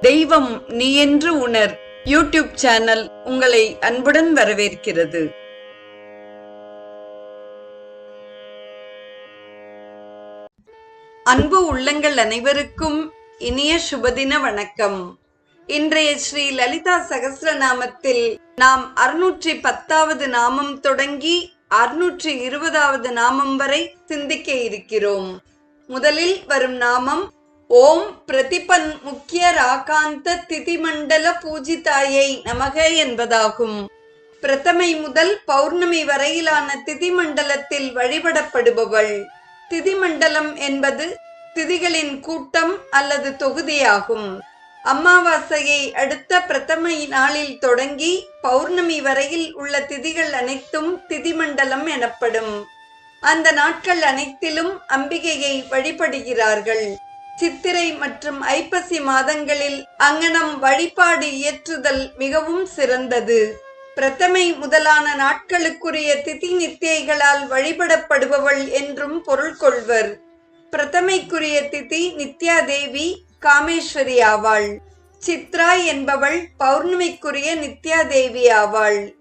தெய்வம் நீ என்று உணர். யூடியூப் சேனல் உங்களை அன்புடன் வரவேற்கிறது. அன்பு உள்ளங்கள் அனைவருக்கும் இனிய சுபதின வணக்கம். இன்றைய ஸ்ரீ லலிதா சகஸ்ரநாமத்தில் நாம் அறுநூற்றி பத்தாவது நாமம் தொடங்கி அறுநூற்றி இருபதாவது நாமம் வரை சிந்திக்க இருக்கிறோம். முதலில் வரும் நாமம் ஓம் பிரதிபன் முக்கிய ராகாந்த திதிமண்டல பூஜிதாயை நமக என்பதாகும். பிரதமை முதல் பௌர்ணமி வரையிலான திதிமண்டலத்தில் வழிபடப்படுபவள். திதிமண்டலம் என்பது திதிகளின் கூட்டம் அல்லது தொகுதியாகும். அமாவாசையை அடுத்த பிரதமை நாளில் தொடங்கி பௌர்ணமி வரையில் உள்ள திதிகள் அனைத்தும் திதிமண்டலம் எனப்படும். அந்த நாட்கள் அனைத்திலும் அம்பிகையை வழிபடுகிறார்கள். சித்திரை மற்றும் ஐப்பசி மாதங்களில் அங்கனம் வழிபாடு இயற்றுதல் மிகவும் சிறந்தது. பிரதமை முதலான நாட்களுக்குரிய திதி நித்தியைகளால் வழிபடப்படுபவள் என்றும் பொருள் கொள்வர். பிரதமைக்குரிய திதி நித்யாதேவி காமேஸ்வரி ஆவாள். சித்ரா என்பவள் பௌர்ணமிக்குரிய நித்யாதேவி ஆவாள்.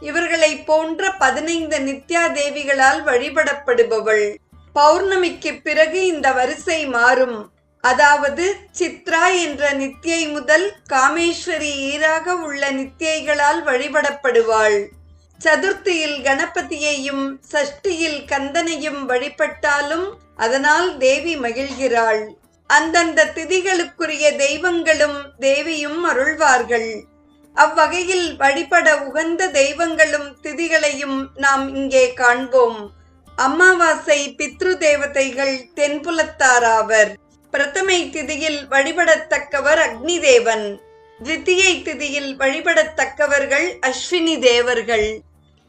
இவர்களை போன்ற பதினைந்து நித்யா தேவிகளால் வழிபடப்படுபவள். பௌர்ணமிக்கு பிறகு இந்த வரிசை மாறும். அதாவது சித்ரா என்ற நித்தியை முதல் காமேஸ்வரி ஈராக உள்ள நித்தியைகளால் வழிபடப்படுவாள். சதுர்த்தியில் கணபதியையும் சஷ்டியில் கந்தனையும் வழிபட்டாலும் அதனால் தேவி மகிழ்கிறாள். அந்தந்த திதிகளுக்குரிய தெய்வங்களும் தேவியும் அருள்வார்கள். அவ்வகையில் வழிபட உகந்த தெய்வங்களும் திதிகளையும் நாம் இங்கே காண்போம். அமாவாசை பித்ரு தேவதைகள் தென்புலத்தாராவர் பிரதமை திதியில் வழிபடத்தக்கவர் அக்னி தேவன் தித்தியை திதியில் வழிபடத்தக்கவர்கள் அஸ்வினி தேவர்கள்.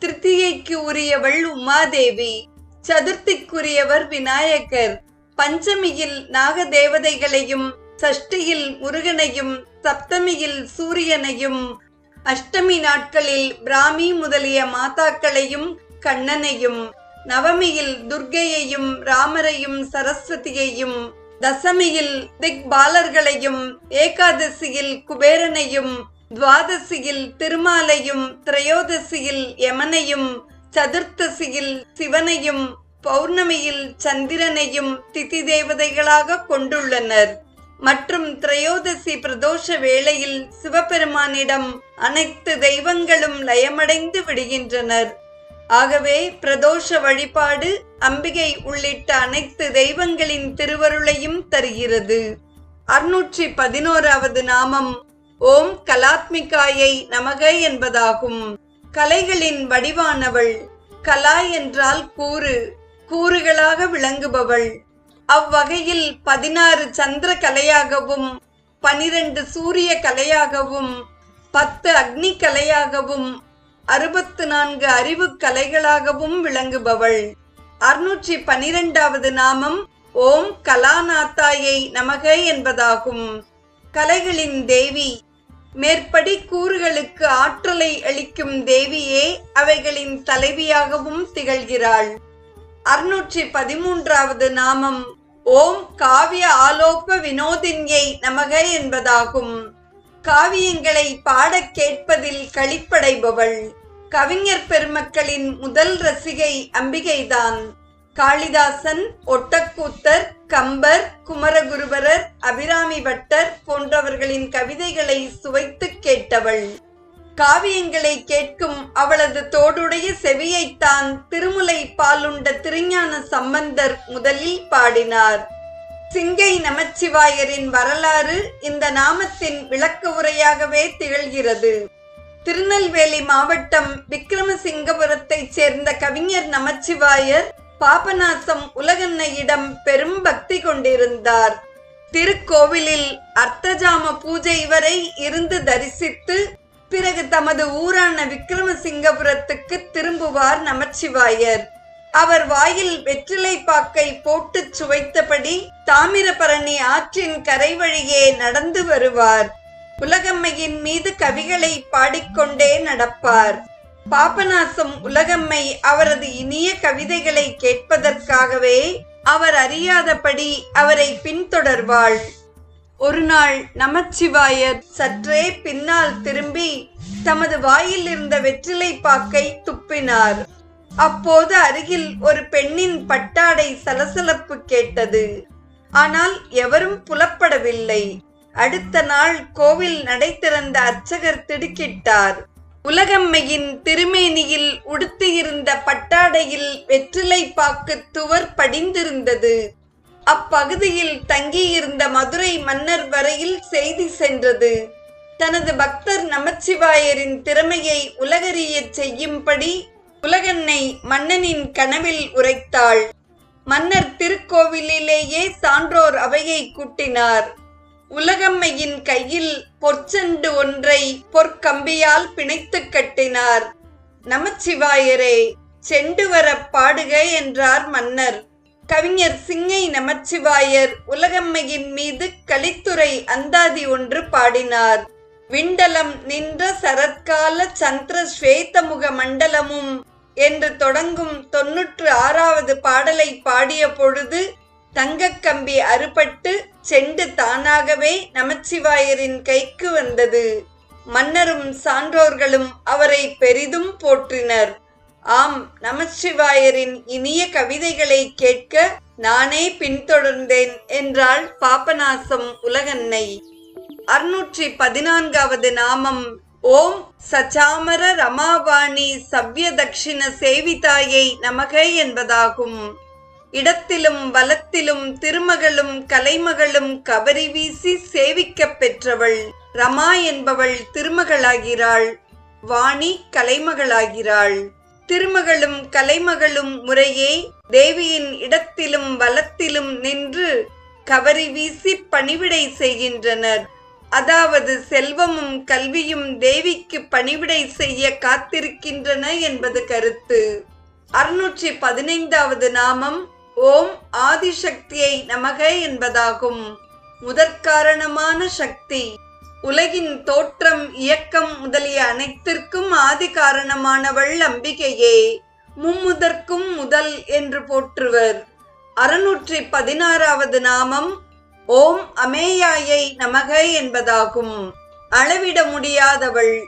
திருத்தியைக்கு உரியவள் உமாதேவி. சதுர்த்திக்குரியவர் விநாயகர். பஞ்சமியில் நாக தேவதைகளையும் சஷ்டியில் முருகனையும் சப்தமியில் சூரியனையும் அஷ்டமி நாட்களில் பிராமி முதலிய மாதாக்களையும் கண்ணனையும் நவமியில் துர்க்கையையும் ராமரையும் சரஸ்வதியையும் தசமியில் திக்பாலர்களையும் ஏகாதசியில் குபேரனையும் துவாதசியில் திருமாலையும் திரையோதசியில் யமனையும் சதுர்த்தசியில் சிவனையும் பௌர்ணமியில் சந்திரனையும் திதி தேவதைகளாக கொண்டுள்ளனர். மற்றும் திரையோதசி பிரதோஷ வேளையில் சிவபெருமானிடம் அனைத்து தெய்வங்களும் லயமடைந்து விடுகின்றனர். ஆகவே பிரதோஷ வழிபாடு அம்பிகை உள்ளிட்ட அனைத்து தெய்வங்களின் திருவருளையும் தருகிறது. அறுநூற்றி பதினோராவது நாமம் ஓம் கலாத்மிகாயை நமக என்பதாகும். கலைகளின் வடிவானவள் கலா என்றால் கூறு கூறுகளாக விளங்குபவள். அவ்வகையில் பதினாறு சந்திர கலையாகவும் பனிரெண்டு சூரிய கலையாகவும் பத்து அக்னி கலையாகவும் அறுபத்து நான்கு அறிவு கலைகளாகவும் விளங்குபவள். அறுநூற்றி பனிரெண்டாவது நாமம் ஓம் கலாநாத்தாயை நமக என்பதாகும். கலைகளின் தேவி மேற்படி கூறுகளுக்கு ஆற்றலை அளிக்கும் தேவியே அவைகளின் தலைவியாகவும் திகழ்கிறாள். அறுநூற்றி பதிமூன்றாவது நாமம் ஓம் காவிய ஆலோப வினோதின்யை நமக என்பதாகும். காவியங்களை பாடக் கேட்பதில் களிப்படைபவள். கவிஞர் பெருமக்களின் முதல் ரசிகை அம்பிகைதான். காளிதாசன் ஒட்டக்கூத்தர் கம்பர் குமரகுருபரர் அபிராமி பட்டர் போன்றவர்களின் கவிதைகளை சுவைத்து கேட்டவள். காவியங்களை கேட்கும் அவளது தோடுடைய செவியைத்தான் திருமுலை பாலுண்ட திருஞான சம்பந்தர் முதலில் பாடினார். சிங்கை நமச்சிவாயரின் வரலாறு இந்த நாமத்தின் விளக்க உரையாகவே திகழ்கிறது. திருநெல்வேலி மாவட்டம் விக்ரமசிங்கபுரத்தைச் சேர்ந்த கவிஞர் நமச்சிவாயர் பாபநாசம் உலகன்னையிடம் பெரும் பக்தி கொண்டிருந்தார். திருக்கோவிலில் அர்த்தஜாம பூஜை வரை இருந்து தரிசித்து பிறகு தமது ஊரான விக்ரமசிங்கபுரத்துக்கு திரும்புவார் நமச்சிவாயர். அவர் வாயில் வெற்றிலை பாக்கை போட்டு சுவைத்தபடி தாமிரபரணி ஆற்றின் கரை வழியே நடந்து வருவார். உலகம்மையின் மீது கவிகளை பாடிக்கொண்டே நடப்பார். பாபநாசம் உலகம்மை அவரது இனிய கவிதைகளை கேட்பதற்காகவே அவர் அறியாதபடி அவரை பின்தொடர்வாள். ஒரு நாள் நமச்சிவாயர் சற்றே பின்னால் திரும்பி தமது வாயில் இருந்த வெற்றிலை பாக்கை துப்பினார். அப்போது அருகில் ஒரு பெண்ணின் பட்டாடை சலசலப்பு கேட்டது. ஆனால் எவரும் புலப்படவில்லை. அடுத்த நாள் கோவில் நடை திறந்த அர்ச்சகர் திடுக்கிட்டார். உலகம்மையின் திருமேனியில் உடுத்தியிருந்த பட்டாடையில் வெற்றிலை பாக்கு துவர் படிந்திருந்தது. அப்பகுதியில் தங்கியிருந்த மதுரை மன்னர் வரையில் செய்தி சென்றது. தனது பக்தர் நமச்சிவாயரின் திறமையை உலகறியச் செய்யும்படி உலகன்னை மன்னனின் கனவில் உரைத்தாள். மன்னர் திருக்கோவிலிலேயே சான்றோர் அவையை கூட்டினார். உலகம்மையின் கையில் பொற்செண்டு ஒன்றை பொற்கம்பியால் பிணைத்துக் கட்டினார். நமச்சிவாயரே செண்டு வர பாடுக என்றார் மன்னர். கவிஞர் சிங்கை நமச்சிவாயர் உலகம்மையின் மீது கலித்துறை அந்தாதி ஒன்று பாடினார். விண்டலம் நின்ற சரத்கால சந்திர ஸ்வேதமுக மண்டலமும் என்று தொடங்கும் தொன்னூற்று ஆறாவது பாடலை பாடிய பொழுது தங்கக்கம்பி அறுபட்டு செண்டு தானாகவே நமச்சிவாயரின் கைக்கு வந்தது. மன்னரும் சான்றோர்களும் அவரை பெரிதும் போற்றினர். ஆம் நமச்சிவாயரின் இனிய கவிதைகளை கேட்க நானே பின்தொடர்ந்தேன் என்றாள் பாபநாசம் உலகன்னை. அறுநூற்றி பதினான்காவது நாமம். ஓம் சச்சாமர ரமாவாணி சவ்ய தக்ஷிண சேவிதாயை நமக என்பதாகும். இடத்திலும் வலத்திலும் திருமகளும் கலைமகளும் கபரி வீசி சேவிக்கப் பெற்றவள். ரமா என்பவள் திருமகளாகிறாள். வாணி கலைமகளாகிறாள். திருமகளும் கலைமகளும் முறையே தேவியின் இடத்திலும் வலத்திலும் நின்று கவரி வீசி பணிவிடை செய்கின்றனர். அதாவது செல்வமும் கல்வியும் தேவிக்கு பணிவிடை செய்ய காத்திருக்கின்றன என்பது கருத்து. அறுநூற்றி பதினைந்தாவது நாமம் ஓம் ஆதிசக்தியை நமக என்பதாகும். முதற்காரணமான சக்தி. உலகின் தோற்றம் இயக்கம் முதலிய அனைத்திற்கும் ஆதி காரணமானவள் அம்பிகையே. மும்முதற்கும் முதல் என்று போற்றுவர். அறுநூற்றி பதினாறாவது நாமம் ஓம் அமேயாயை நமக என்பதாகும். அளவிட முடியாதவள்.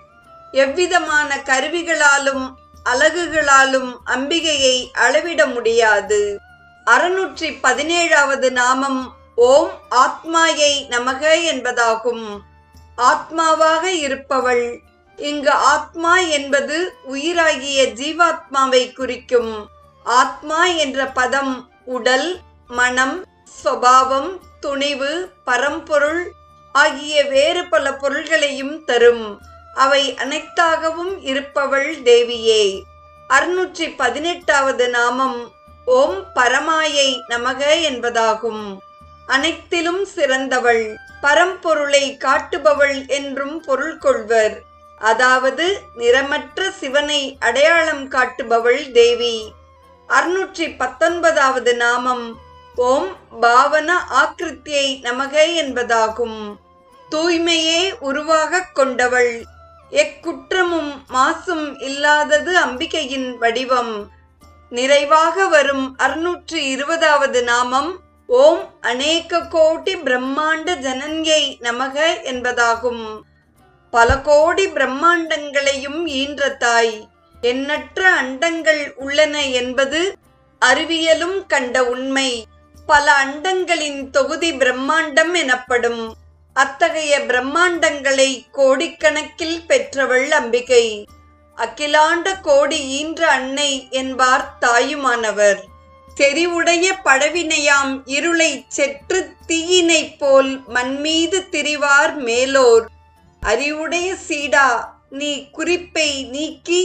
எவ்விதமான கருவிகளாலும் அலகுகளாலும் அம்பிகையை அளவிட முடியாது. அறுநூற்றி பதினேழாவது நாமம் ஓம் ஆத்மாயை நமக என்பதாகும். ஆத்மாவாக இருப்பவள் இங்கு ஆத்மா என்பது உயிராகிய ஜீவாத்மாவை குறிக்கும். ஆத்மா என்ற பதம் உடல் மனம் ஸ்வபாவம் துணிவு பரம்பொருள் ஆகிய வேறு பல பொருள்களையும் தரும். அவை அனைத்தாகவும் இருப்பவள் தேவியே. அறுநூற்றி பதினெட்டாவது நாமம் ஓம் பரமாயை நமக என்பதாகும். அனைத்திலும் சிறந்தவள் பரம்பொருளை காட்டுபவள் என்றும் பொருள் கொள்வர். அதாவது நிறமற்ற சிவனை அடையாளம் காட்டுபவள் தேவி. அறுநூற்றி பத்தொன்பதாவது நாமம் ஓம் பாவன ஆக்கிருத்தியை நமக என்பதாகும். தூய்மையே உருவாகக் கொண்டவள். எக்குற்றமும் மாசும் இல்லாதது அம்பிகையின் வடிவம். நிறைவாக வரும் அறுநூற்று இருபதாவது நாமம். ஓம் அநேக கோடி பிரம்மாண்ட ஜனன்யை நமக என்பதாகும். பல கோடி பிரம்மாண்டங்களையும் ஈன்ற தாய் எண்ணற்ற அண்டங்கள் உள்ளன என்பது அறிவியலும் கண்ட உண்மை. பல அண்டங்களின் தொகுதி பிரம்மாண்டம் எனப்படும் அத்தகைய பிரம்மாண்டங்களை கோடிக்கணக்கில் பெற்றவள் அம்பிகை. அகிலாண்ட கோடி ஈன்ற அன்னை என்பார் தாயுமானவர். செறிவுடைய படவினையாம் இருளை செற்று தீயினைப் போல் மண்மீது திரிவார் மேலோர். அறிவுடைய சீடா நீ குறிப்பை நீக்கி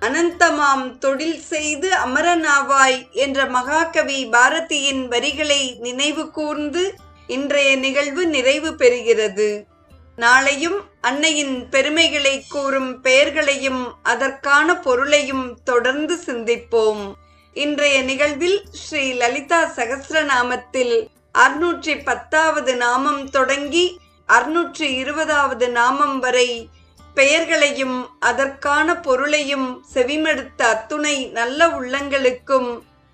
அனந்தமாம் தொழில் செய்து அமரனாவாய் என்ற மகாகவி பாரதியின் வரிகளை நினைவு கூர்ந்து இன்றைய நிகழ்வு நிறைவு பெறுகிறது. நாளையும் அன்னையின் பெருமைகளை கூறும் பெயர்களையும் அதற்கான பொருளையும் தொடர்ந்து சிந்திப்போம். இன்றைய நிகழ்வில் ஸ்ரீ லலிதா சகசிரநாமத்தில் அறுநூற்றி பத்தாவது நாமம் தொடங்கி அறுநூற்றி இருபதாவது நாமம் வரை பெயர்களையும் அதற்கான பொருளையும் செவிமடுத்த அத்துணை நல்ல உள்ளங்களுக்கும்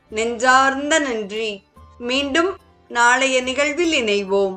நெஞ்சார்ந்த நன்றி. மீண்டும் நாளைய நிகழ்வில் இணைவோம்.